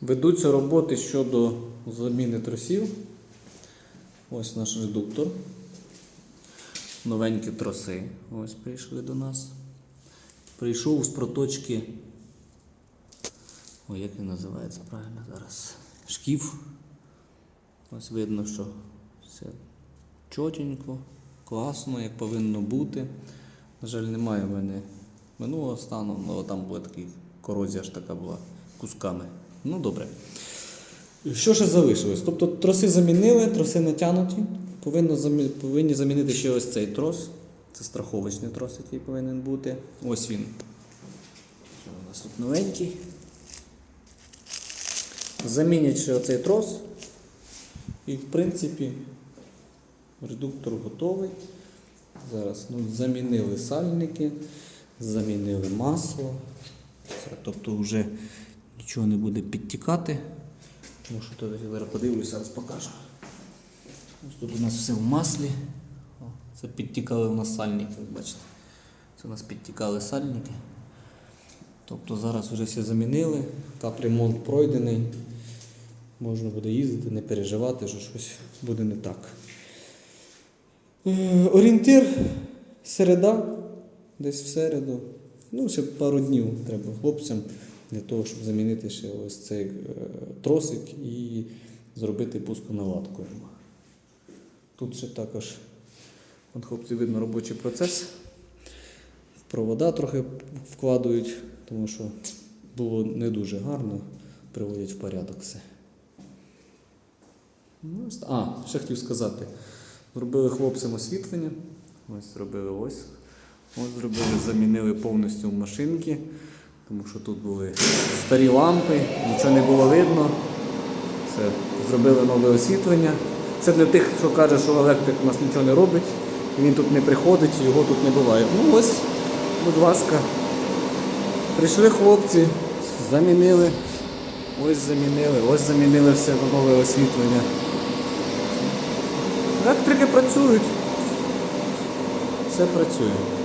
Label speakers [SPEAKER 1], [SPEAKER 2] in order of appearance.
[SPEAKER 1] Ведуться роботи щодо заміни тросів. Ось наш редуктор. Новенькі троси. Ось прийшли до нас. Прийшов з проточки. Ой, як він називається правильно зараз? Шкіф. Ось видно, що все чотенько, класно, як повинно бути. На жаль, немає в мене минулого стану, але там була така корозія ж така була кусками. Ну добре. Що ще залишилось? Тобто троси замінили, троси натягнуті. Повинно. Повинні замінити ще ось цей трос. Це страховочний трос, який повинен бути. Ось він. Що у нас тут новенький. Замінять ще оцей трос. І в принципі редуктор готовий. Зараз ну, замінили сальники, замінили масло. Тобто вже нічого не буде підтікати. Тому що я зараз подивлюся, зараз покажу. Ось тут у нас все в маслі. О, це підтікали у нас сальники, бачите. Це у нас підтікали сальники. Тобто зараз вже все замінили, капремонт пройдений. Можна буде їздити, не переживати, що щось буде не так. Е, Орієнтир середа, десь в середу. Ну, ще пару днів треба хлопцям для того, щоб замінити ще ось цей е, тросик і зробити пусконаладку. Тут ще також, от хлопці, видно робочий процес. Провода трохи вкладають, тому що було не дуже гарно, приводять в порядок все. Ну, А, ще хотів сказати. Зробили хлопцям освітлення. Ось зробили ось. Ось зробили, замінили повністю машинки, тому що тут були старі лампи, нічого не було видно. Це зробили нове освітлення. Це для тих, хто каже, що електрик у нас нічого не робить, і він тут не приходить, його тут не буває. Ну ось, будь ласка. Прийшли хлопці, замінили. Ось замінили, ось замінили все нове освітлення. Електрики працюють. Все працює.